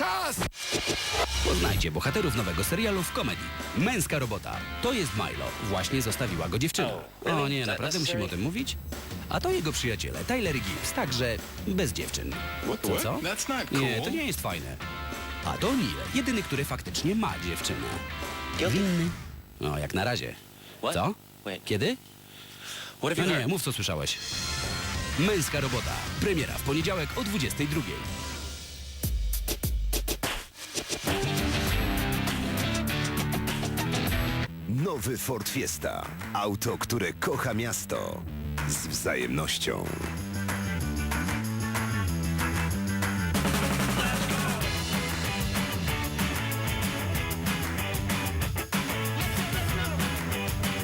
Czas! Poznajcie bohaterów nowego serialu w komedii. Męska robota. To jest Milo. Właśnie zostawiła go dziewczyna. O nie, naprawdę musimy o tym mówić? A to jego przyjaciele, Tyler i Gibbs, także bez dziewczyn. Co, co? That's not Nie, to nie jest fajne. A to Neil, jedyny, który faktycznie ma dziewczynę. Winny? No, jak na razie. Co? Kiedy? What have No you nie, mów co słyszałeś. Męska robota. Premiera w poniedziałek o 22. Nowy Ford Fiesta. Auto, które kocha miasto. Z wzajemnością.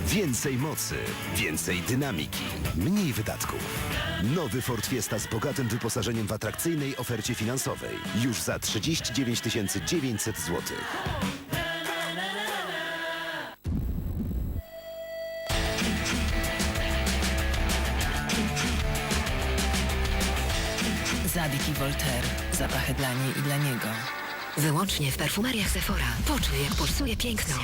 Więcej mocy, więcej dynamiki, mniej wydatków. Nowy Ford Fiesta z bogatym wyposażeniem w atrakcyjnej ofercie finansowej. Już za 39 900 zł. Zabieg i Voltaire. Zapachy dla niej i dla niego. Wyłącznie w perfumeriach Sephora. Poczuj, jak pulsuje piękno.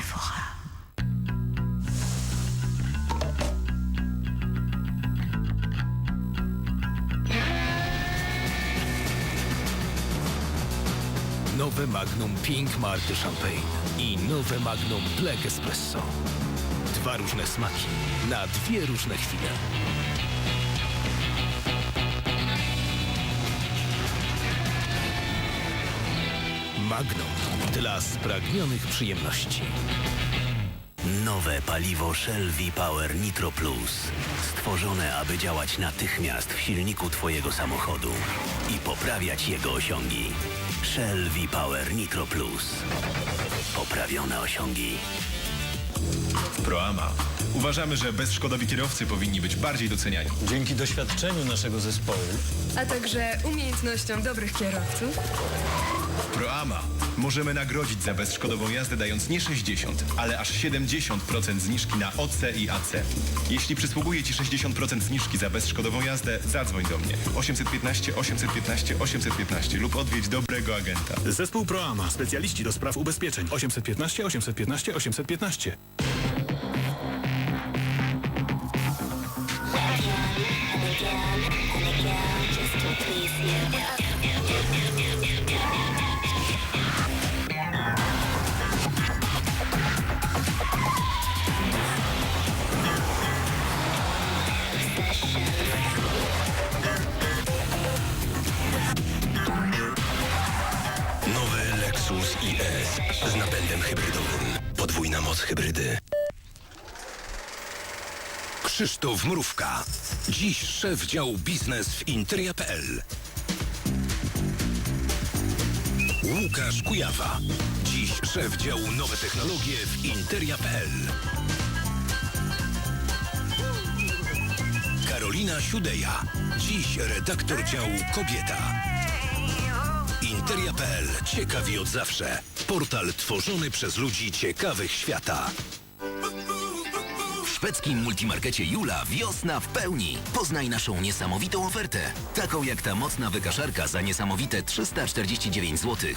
Nowe Magnum Pink Marty Champagne i nowe Magnum Black Espresso. Dwa różne smaki na dwie różne chwile. Magnum dla spragnionych przyjemności. Nowe paliwo Shell V-Power Nitro Plus. Stworzone, aby działać natychmiast w silniku Twojego samochodu i poprawiać jego osiągi. Shell V-Power Nitro Plus. Poprawione osiągi. Proama. Uważamy, że bezszkodowi kierowcy powinni być bardziej doceniani. Dzięki doświadczeniu naszego zespołu a także umiejętnościom dobrych kierowców. Proama. Możemy nagrodzić za bezszkodową jazdę dając nie 60, ale aż 70% zniżki na OC i AC. Jeśli przysługuje Ci 60% zniżki za bezszkodową jazdę, zadzwoń do mnie. 815 815 815 lub odwiedź dobrego agenta. Zespół Proama, specjaliści do spraw ubezpieczeń 815 815 815. z napędem hybrydowym. Podwójna moc hybrydy. Krzysztof Mrówka. Dziś szef działu biznes w Interia.pl. Łukasz Kujawa. Dziś szef działu nowe technologie w Interia.pl. Karolina Siudeja. Dziś redaktor działu Kobieta. Interia.pl. Ciekawi od zawsze. Portal tworzony przez ludzi ciekawych świata. W szwedzkim multimarkecie Jula wiosna w pełni. Poznaj naszą niesamowitą ofertę. Taką jak ta mocna wykaszarka za niesamowite 349 zł.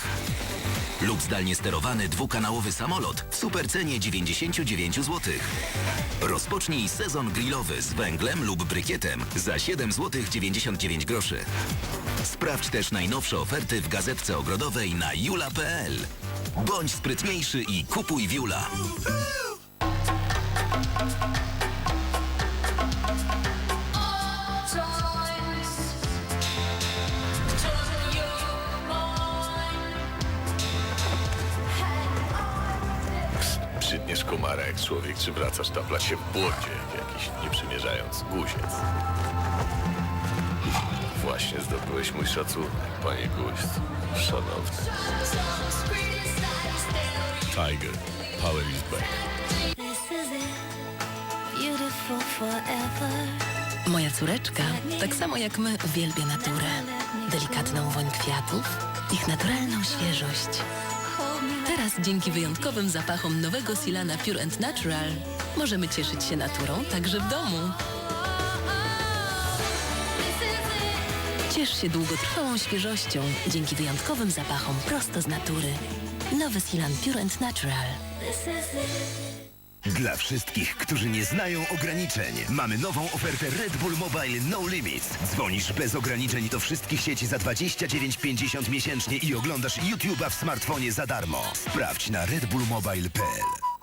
Lub zdalnie sterowany dwukanałowy samolot w supercenie 99 zł. Rozpocznij sezon grillowy z węglem lub brykietem za 7 zł 99 groszy. Sprawdź też najnowsze oferty w gazetce ogrodowej na jula.pl. Bądź sprytniejszy i kupuj w Jula. Przytniesz komara jak człowiek, czy wracasz taplać się w błocie, jak jakiś nie przymierzając guziec. Właśnie zdobyłeś mój szacunek, panie Gust. Szanowny. Tiger, power is back. Moja córeczka, tak samo jak my, uwielbia naturę. Delikatną woń kwiatów, ich naturalną świeżość. Teraz dzięki wyjątkowym zapachom nowego Silana Pure and Natural możemy cieszyć się naturą także w domu. Ciesz się długotrwałą świeżością dzięki wyjątkowym zapachom prosto z natury. Nowy Silan Pure and Natural. Dla wszystkich, którzy nie znają ograniczeń, mamy nową ofertę Red Bull Mobile No Limits. Dzwonisz bez ograniczeń do wszystkich sieci za 29,50 miesięcznie i oglądasz YouTube'a w smartfonie za darmo. Sprawdź na redbullmobile.pl.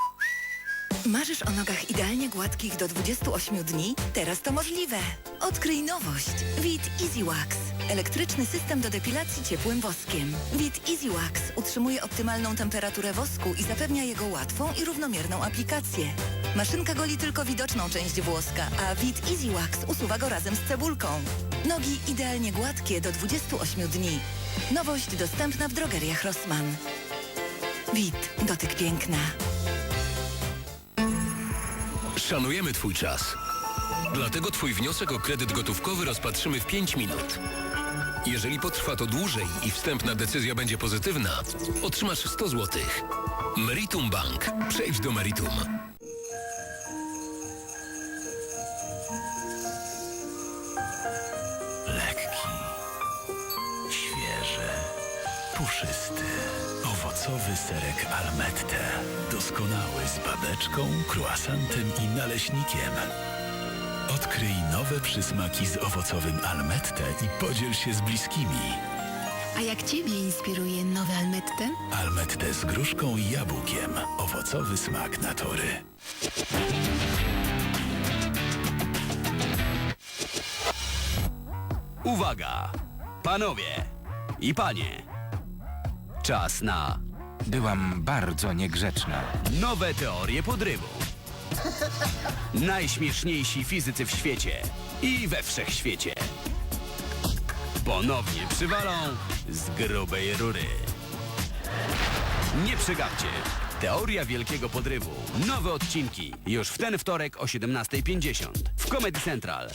Marzysz o nogach idealnie gładkich do 28 dni? Teraz to możliwe. Odkryj nowość. Vit Easy Wax. Elektryczny system do depilacji ciepłym woskiem. Vit Easy Wax utrzymuje optymalną temperaturę wosku i zapewnia jego łatwą i równomierną aplikację. Maszynka goli tylko widoczną część włoska, a Vit Easy Wax usuwa go razem z cebulką. Nogi idealnie gładkie do 28 dni. Nowość dostępna w drogeriach Rossmann. Vit. Dotyk piękna. Szanujemy Twój czas. Dlatego Twój wniosek o kredyt gotówkowy rozpatrzymy w 5 minut. Jeżeli potrwa to dłużej i wstępna decyzja będzie pozytywna, otrzymasz 100 zł. Meritum Bank. Przejdź do Meritum. Lekki, świeży, puszysty, owocowy serek Almette. Doskonały z babeczką, croissantem i naleśnikiem. Odkryj nowe przysmaki z owocowym Almette i podziel się z bliskimi. A jak Ciebie inspiruje nowe Almette? Almette z gruszką i jabłkiem. Owocowy smak natury. Uwaga! Panowie i panie! Czas na Byłam bardzo niegrzeczna. nowe teorie podrywu. Najśmieszniejsi fizycy w świecie i we wszechświecie. Ponownie przywalą z grubej rury. Nie przegapcie. Teoria Wielkiego Podrywu. Nowe odcinki. Już w ten wtorek o 17.50 w Comedy Central.